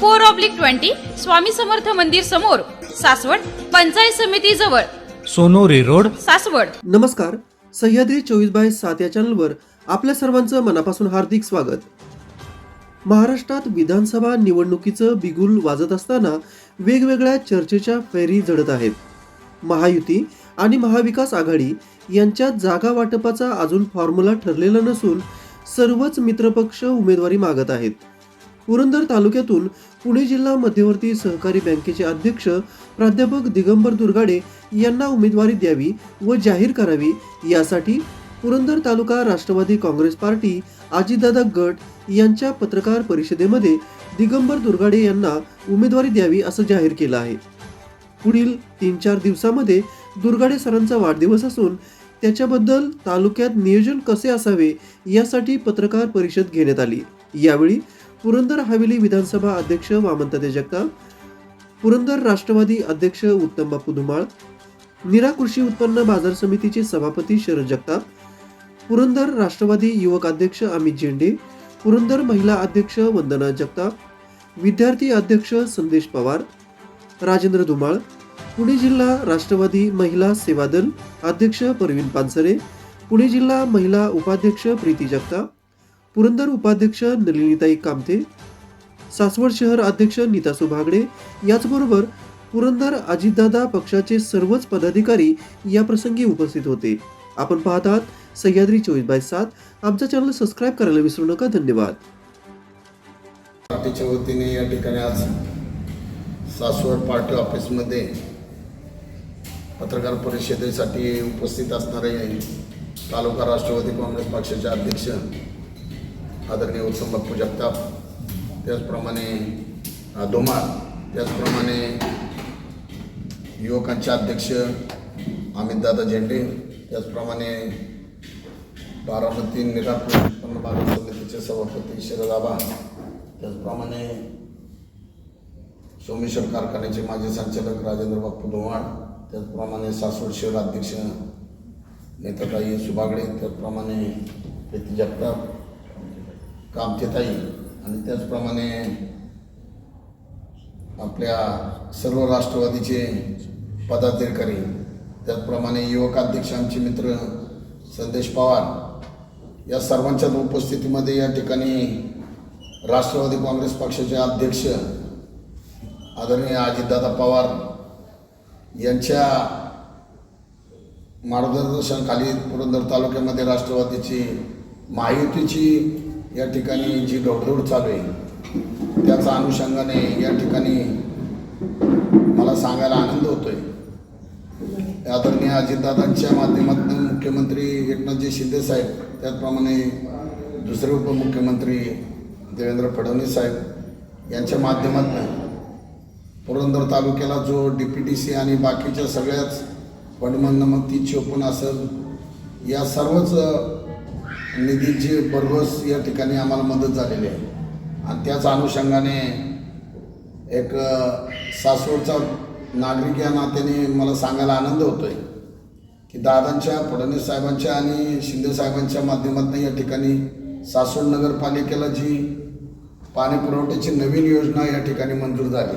four oblique twenty Swami Samarth मंदिर समोर सासवड पंचायत समिती जवळ. सोनोरी रोड. सासवड. नमस्कार सह्याद्री चोवीस बाय सात या चॅनलवर आपल्या सर्वांचं मनापासून हार्दिक स्वागत. महाराष्ट्रात विधानसभा निवडणुकीचं बिगुल वाजत असताना वेगवेगळ्या चर्चेच्या फेरी झडत आहेत. महायुती आणि महाविकास आघाडी यांच्यात जागा वाटपाचा अजून फॉर्म्युला ठरलेला नसून सर्वच मित्रपक्ष उमेदवारी मागत आहेत. पुरंदर तालुक्यातून पुणे जिल्हा मध्यवर्ती सहकारी बँकेचे अध्यक्ष प्राध्यापक दिगंबर दुर्गाडे यांना उमेदवारी द्यावी व जाहीर करावी. यासाठी पुरंदर तालुका राष्ट्रवादी काँग्रेस पार्टी आजीदादा गट यांच्या पत्रकार परिषदेमध्ये दिगंबर दुर्गाडे यांना उमेदवारी द्यावी असं जाहीर केलं आहे. पुढील तीन चार दिवसामध्ये दुर्गाडे सरांचा वाढदिवस असून त्याच्याबद्दल तालुक्यात नियोजन कसे असावे यासाठी पत्रकार परिषद घेण्यात आली. यावेळी पुरंदर हवेली विधानसभा अध्यक्ष वामनताते जगताप पुरंदर राष्ट्रवादी अध्यक्ष उत्तम बापू धुमाळ निरा कृषी उत्पन्न बाजार समितीचे सभापती शरद जगताप पुरंदर राष्ट्रवादी युवक अध्यक्ष अमित झेंडे पुरंदर महिला अध्यक्ष वंदना जगताप विद्यार्थी अध्यक्ष संदेश पवार राजेंद्र धुमाळ पुणे जिल्हा राष्ट्रवादी महिला सेवा दल अध्यक्ष परवीन पानसरे पुणे जिल्हा महिला उपाध्यक्ष प्रीती जगताप पुरंदर उपाध्यक्ष नलिनीताई कामते सासवड शहर अध्यक्ष नीता सुभागडे याचबरोबर पुरंदर अजितदादा पक्षाचे सर्वच पदाधिकारी या प्रसंगी उपस्थित होते. आपण पाहत आहात सह्याद्री चोवीस बाय सात आमचा चॅनल सबस्क्राईब करायला विसरू नका धन्यवाद. पार्टीच्या वतीने या ठिकाणी आज सासवड पार्टी ऑफिसमध्ये पत्रकार परिषदेसाठी उपस्थित असणारे तालुका राष्ट्रवादी काँग्रेस पक्षाचे अध्यक्ष आदरणीय उत्तम बाप्पू जगताप त्याचप्रमाणे अ, धुमाळ त्याचप्रमाणे युवकांचे अध्यक्ष अमितदादा झेंडे त्याचप्रमाणे बारामती निरापूर उत्पन्न बाजार समितीचे सभापती शरद आबा त्याचप्रमाणे सोमेश्वर कारखान्याचे माजी संचालक राजेंद्र बाप्पू धुमाळ त्याचप्रमाणे सासवड शहर अध्यक्ष नेताताई सुभागडे त्याचप्रमाणे प्रीती जगताप कामतेताई आणि त्याचप्रमाणे आपल्या सर्व राष्ट्रवादीचे पदाधिकारी त्याचप्रमाणे युवक अध्यक्ष आमचे मित्र संदेश पवार या सर्वांच्या उपस्थितीमध्ये या ठिकाणी राष्ट्रवादी काँग्रेस पक्षाचे अध्यक्ष आदरणीय अजितदादा पवार यांच्या मार्गदर्शनाखाली पुरंदर तालुक्यामध्ये राष्ट्रवादीची महायुतीची या ठिकाणी जी डोडदोड चालू आहे त्याच्या अनुषंगाने या ठिकाणी मला सांगायला आनंद होतोय. आदरणीय अजितदादांच्या माध्यमातून मुख्यमंत्री एकनाथजी शिंदे साहेब त्याचप्रमाणे दुसरे उपमुख्यमंत्री देवेंद्र फडणवीस साहेब यांच्या माध्यमातून पुरंदर तालुक्याला जो डी पी टी सी आणि बाकीच्या सगळ्याच फंडमधनं मग ती चोपून असेल या सर्वच निधीची भरघोस या ठिकाणी आम्हाला मदत झालेली आहे. आणि त्याच अनुषंगाने एक सासवडचा नागरिक या नात्याने मला सांगायला आनंद होतो आहे की दादांच्या फडणवीस साहेबांच्या आणि शिंदे साहेबांच्या माध्यमातून या ठिकाणी सासवड नगरपालिकेला जी पाणी पुरवठ्याची नवीन योजना या ठिकाणी मंजूर झाली.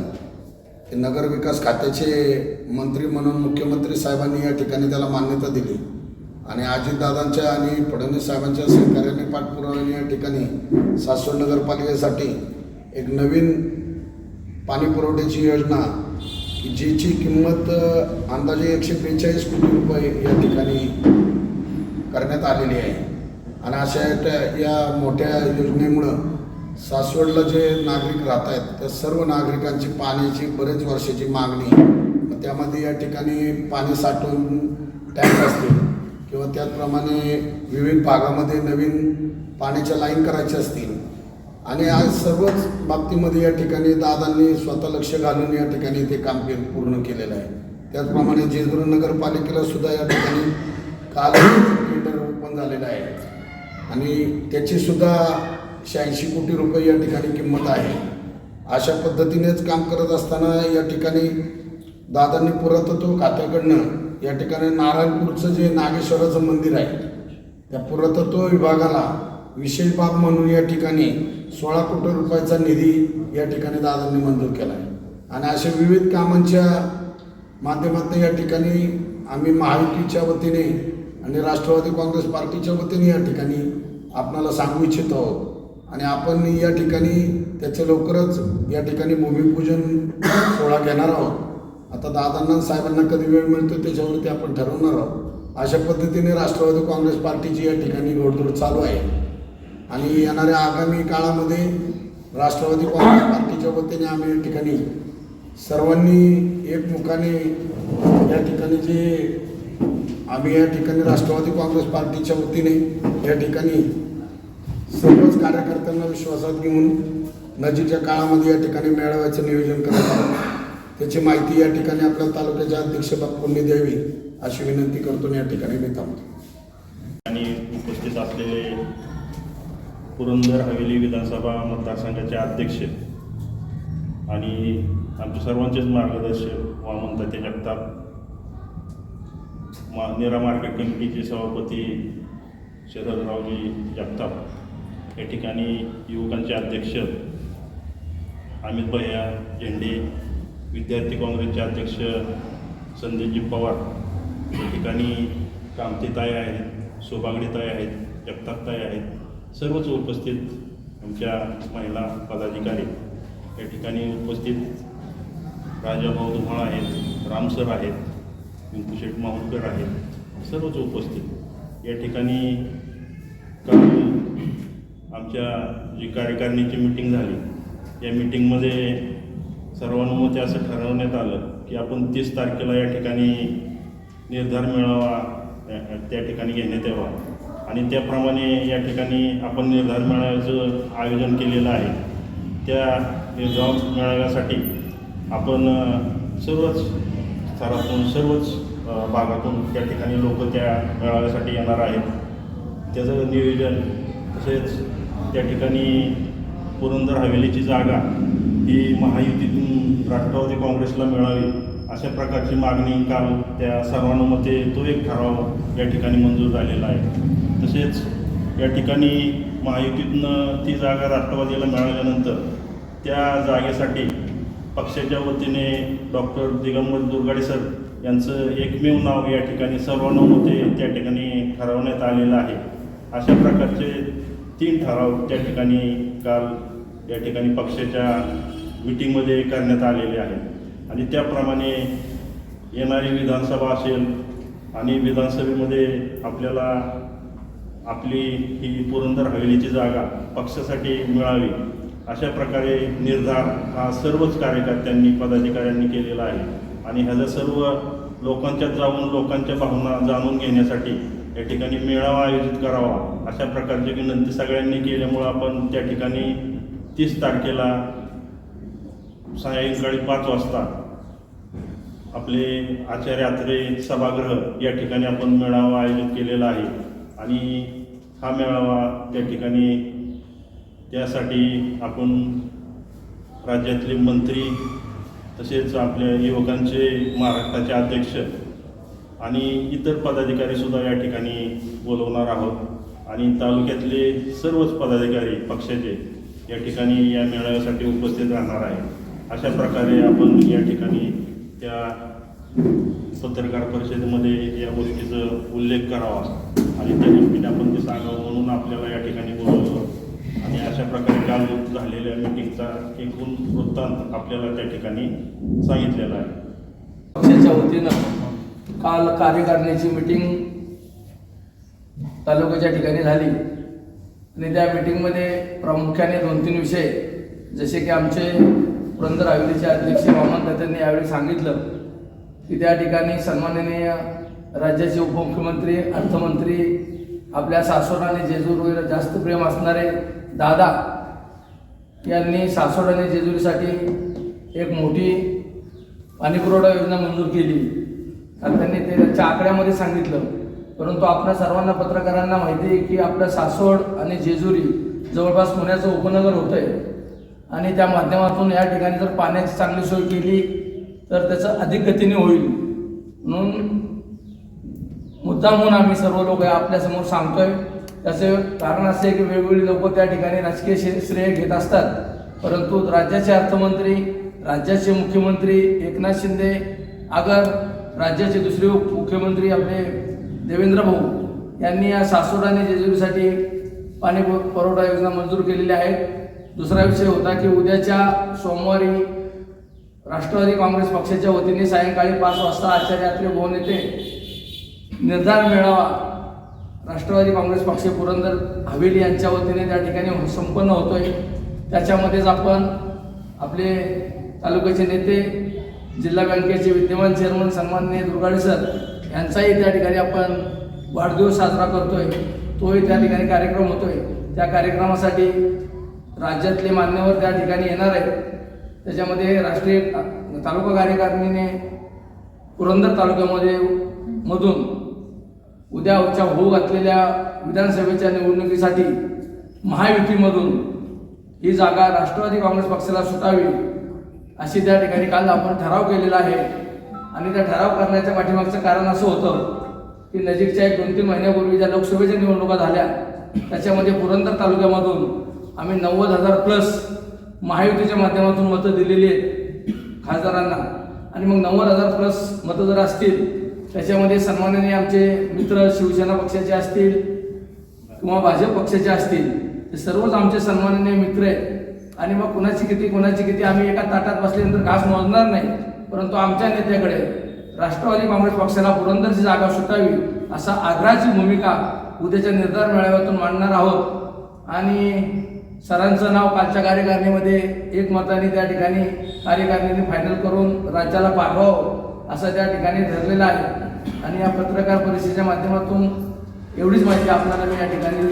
नगरविकास नगर विकास खात्याचे मंत्री म्हणून मुख्यमंत्री साहेबांनी या ठिकाणी त्याला मान्यता दिली. आणि अजितदादांच्या आणि फडणवीस साहेबांच्या सहकार्याने पाठपुराव्याने या ठिकाणी सासवड नगरपालिकेसाठी एक नवीन पाणी पुरवठ्याची योजना जीची किंमत अंदाजे एकशे बेचाळीस कोटी रुपये या ठिकाणी करण्यात आलेली आहे. आणि अशा त्या या मोठ्या योजनेमुळं सासवडला जे नागरिक राहत आहेत त्या सर्व नागरिकांची पाण्याची बरेच वर्षाची मागणी मग त्यामध्ये या ठिकाणी पाणी साठवून टँक असतील किंवा त्याचप्रमाणे विविध भागामध्ये नवीन पाण्याच्या लाईन करायच्या असतील. आणि आज सर्वच बाबतीमध्ये या ठिकाणी दादांनी स्वतः लक्ष घालून या ठिकाणी ते काम के पूर्ण केलेलं आहे. त्याचप्रमाणे जेजुरी नगरपालिकेला सुद्धा या ठिकाणी काल टेंडर ओपन झालेलं आहे. आणि त्याची सुद्धा शहाऐंशी कोटी रुपये या ठिकाणी किंमत आहे. अशा पद्धतीनेच काम करत असताना या ठिकाणी दादांनी पुरातत्व खात्याकडनं या ठिकाणी नारायणपूरचं जे नागेश्वराचं मंदिर आहे त्या पुरातत्व विभागाला विशेष बाब म्हणून या ठिकाणी सोळा कोटी रुपयाचा निधी या ठिकाणी दादांनी मंजूर केला आहे. आणि अशा विविध कामांच्या माध्यमातून या ठिकाणी आम्ही महायुतीच्या वतीने आणि राष्ट्रवादी काँग्रेस पार्टीच्या वतीने या ठिकाणी आपणाला सांगू इच्छित आहोत. आणि आपण या ठिकाणी त्याचं लवकरच या ठिकाणी भूमिपूजन सोहळा घेणार आहोत. आता दादांना साहेबांना कधी वेळ मिळतो त्याच्यावरती आपण ठरवणार आहोत. अशा पद्धतीने राष्ट्रवादी काँग्रेस पार्टीची या ठिकाणी घोडदौड चालू आहे. आणि येणाऱ्या आगामी काळामध्ये राष्ट्रवादी काँग्रेस पार्टीच्या वतीने आम्ही या ठिकाणी सर्वांनी एकमुखाने या ठिकाणी जे आम्ही या ठिकाणी राष्ट्रवादी काँग्रेस पार्टीच्या वतीने या ठिकाणी सर्वच कार्यकर्त्यांना विश्वासात घेऊन नजीकच्या काळामध्ये या ठिकाणी मेळाव्याचं नियोजन करत आहोत. त्याची माहिती या ठिकाणी आपल्या तालुक्याच्या अध्यक्ष बापूंनी द्यावी अशी विनंती करतो आणि या ठिकाणी मी थांबतो आणि उपस्थित असलेले पुरंदर हवेली विधानसभा मतदारसंघाचे अध्यक्ष आणि आमचे सर्वांचेच मार्गदर्शक वामनताते जगताप मा निरा मार्केट कमिटीचे सभापती शरदरावजी जगताप या ठिकाणी युवकांचे अध्यक्ष अमित भैया झेंडे विद्यार्थी काँग्रेसचे अध्यक्ष संदीपजी पवार या ठिकाणी कामतेताई आहेत शोभागडीताई आहेत जगतापताई आहेत सर्वच उपस्थित आमच्या महिला पदाधिकारी या ठिकाणी उपस्थित राजाभाऊ धुमाळ आहेत रामसर आहेत पिंकू माहुलकर आहेत सर्वच उपस्थित. या ठिकाणी काल आमच्या जी कार्यकारिणीची मीटिंग झाली या मीटिंगमध्ये सर्वानुमते असं ठरवण्यात आलं की आपण तीस तारखेला या ठिकाणी निर्धार मेळावा त्या- ठिकाणी घेण्यात यावा. आणि त्याप्रमाणे या ठिकाणी आपण निर्धार मेळाव्याचं आयोजन केलेलं आहे. त्या निर्धार मेळाव्यासाठी आपण सर्वच स्तरातून सर्वच भागातून त्या ठिकाणी लोक त्या मेळाव्यासाठी येणार आहेत. त्याचं नियोजन तसेच त्या ठिकाणी पुरंदर हवेलीची जागा ही महायुती राष्ट्रवादी काँग्रेसला मिळावी अशा प्रकारची मागणी काल त्या सर्वानुमते तो एक ठराव या ठिकाणी मंजूर झालेला आहे. तसेच या ठिकाणी महायुतीतनं ती जागा राष्ट्रवादीला मिळाल्यानंतर त्या जागेसाठी पक्षाच्या वतीने डॉक्टर दिगंबर दुर्गाडे सर यांचं एकमेव नाव या ठिकाणी सर्वानुमते त्या ठिकाणी ठरवण्यात आलेलं आहे. अशा प्रकारचे तीन ठराव त्या ठिकाणी काल या ठिकाणी पक्षाच्या मिटिंगमध्ये करण्यात आलेले आहेत. आणि त्याप्रमाणे येणारी विधानसभा असेल आणि विधानसभेमध्ये आपल्याला आपली ही पुरंदर हवेलीची जागा पक्षासाठी मिळावी अशा प्रकारे निर्धार हा सर्वच कार्यकर्त्यांनी पदाधिकाऱ्यांनी केलेला आहे. आणि ह्याला सर्व लोकांच्यात जाऊन लोकांच्या भावना जाणून घेण्यासाठी या ठिकाणी मेळावा आयोजित करावा अशा प्रकारची विनंती सगळ्यांनी केल्यामुळं आपण त्या ठिकाणी तीस तारखेला सायंकाळी पाच वाजता आपले आचार्य आत्रे सभागृह या ठिकाणी आपण मेळावा आयोजित केलेला आहे. आणि हा मेळावा त्या ठिकाणी त्यासाठी आपण राज्यातले मंत्री तसेच आपल्या युवकांचे महाराष्ट्राचे अध्यक्ष आणि इतर पदाधिकारीसुद्धा या ठिकाणी बोलवणार आहोत. आणि तालुक्यातले सर्वच पदाधिकारी पक्षाचे या ठिकाणी या मेळाव्यासाठी उपस्थित राहणार आहेत. अशा प्रकारे आपण या ठिकाणी त्या पत्रकार परिषदेमध्ये या गोष्टीचा उल्लेख करावा. आणि त्या निमित्ताने आपण ते सांगावं म्हणून आपल्याला या ठिकाणी बोलवलं. आणि अशा प्रकारे काल झालेल्या मिटिंगचा एकूण वृत्तांत आपल्याला त्या ठिकाणी सांगितलेला आहे. पक्षाच्या वतीनं काल कार्यकारिणीची मिटिंग तालुक्याच्या ठिकाणी झाली. आणि त्या मिटिंगमध्ये प्रामुख्याने दोन तीन विषय जसे की आमचे पुरंदर हवेलीचे अध्यक्ष वामन त्यांनी यावेळी सांगितलं की त्या ठिकाणी सन्माननीय राज्याचे उपमुख्यमंत्री अर्थमंत्री आपल्या सासवड आणि जेजूरवर जास्त प्रेम असणारे दादा यांनी सासवड आणि जेजुरीसाठी एक मोठी पाणीपुरवठा योजना मंजूर केली. आणि त्यांनी ते त्याच्या आकड्यामध्ये सांगितलं. परंतु आपल्या सर्वांना पत्रकारांना माहिती आहे की आपलं सासवड आणि जेजुरी जवळपास पुण्याचं उपनगर होतं आहे आणि त्या माध्यमातून या ठिकाणी जर पाण्याची चांगली सोय केली तर त्याचं अधिक गतीने होईल. म्हणून मुद्दा म्हणून आम्ही सर्व लोक आपल्यासमोर सांगतोय. त्याचे कारण असे आहे की वेगवेगळी लोक त्या ठिकाणी राजकीय श्रेय घेत असतात. परंतु राज्याचे अर्थमंत्री राज्याचे मुख्यमंत्री एकनाथ शिंदे अगर राज्याचे दुसरे उप- मुख्यमंत्री आपले देवेंद्र भाऊ यांनी या सासवड आणि जेजुरीसाठी पाणी पुरवठा योजना मंजूर केलेल्या आहेत. दुसरा विषय होता की उद्याच्या सोमवारी राष्ट्रवादी काँग्रेस पक्षाच्या वतीने सायंकाळी पाच वाजता आचार्य यात्रे भवन येथे निर्धार मेळावा राष्ट्रवादी काँग्रेस पक्ष पुरंदर हवेली यांच्या वतीने त्या ठिकाणी संपन्न होतोय. त्याच्यामध्येच आपण आपले तालुक्याचे नेते जिल्हा बँकेचे विद्यमान चेअरमन सन्माननीय दुर्गाडे सर यांचाही त्या ठिकाणी आपण वाढदिवस साजरा करतोय. तोही त्या ठिकाणी कार्यक्रम होतोय. त्या कार्यक्रमासाठी राज्यातले मान्यवर त्या ठिकाणी येणार आहेत. त्याच्यामध्ये राष्ट्रीय तालुका कार्यकारिणीने पुरंदर तालुक्यामध्ये मधून उद्या उच्चा होऊ घातलेल्या विधानसभेच्या निवडणुकीसाठी महायुतीमधून ही जागा राष्ट्रवादी काँग्रेस पक्षाला सुटावी अशी त्या ठिकाणी काल आपण ठराव केलेला आहे. आणि त्या ठराव करण्याच्या पाठीमागचं कारण असं होतं की नजीकच्या एक दोन तीन महिन्यापूर्वी ज्या लोकसभेच्या निवडणुका झाल्या त्याच्यामध्ये पुरंदर तालुक्यामधून आम्ही नव्वद हजार प्लस महायुतीच्या माध्यमातून मतं दिलेली आहेत खासदारांना. आणि मग नव्वद हजार प्लस मतं जर असतील त्याच्यामध्ये सन्माननीय आमचे मित्र शिवसेना पक्षाचे असतील किंवा भाजप पक्षाचे असतील ते सर्वच आमचे सन्माननीय मित्र आहेत. आणि मग कुणाची किती कुणाची किती आम्ही एका ताटात बसल्यानंतर घास मोजणार नाही परंतु आमच्या नेत्याकडे राष्ट्रवादी काँग्रेस पक्षाला पुरंदरची जागा सुटावी असा आग्रहाची भूमिका उद्याच्या निर्धार मेळाव्यातून मांडणार आहोत. आणि सरांचं नाव कालच्या कार्यकारिणीमध्ये एक मताने त्या ठिकाणी कार्यकारिणीने फायनल करून राज्याला पाठवावं असं त्या ठिकाणी ठरलेलं आहे. आणि या पत्रकार परिषदेच्या माध्यमातून एवढीच माहिती आपल्याला मी या ठिकाणी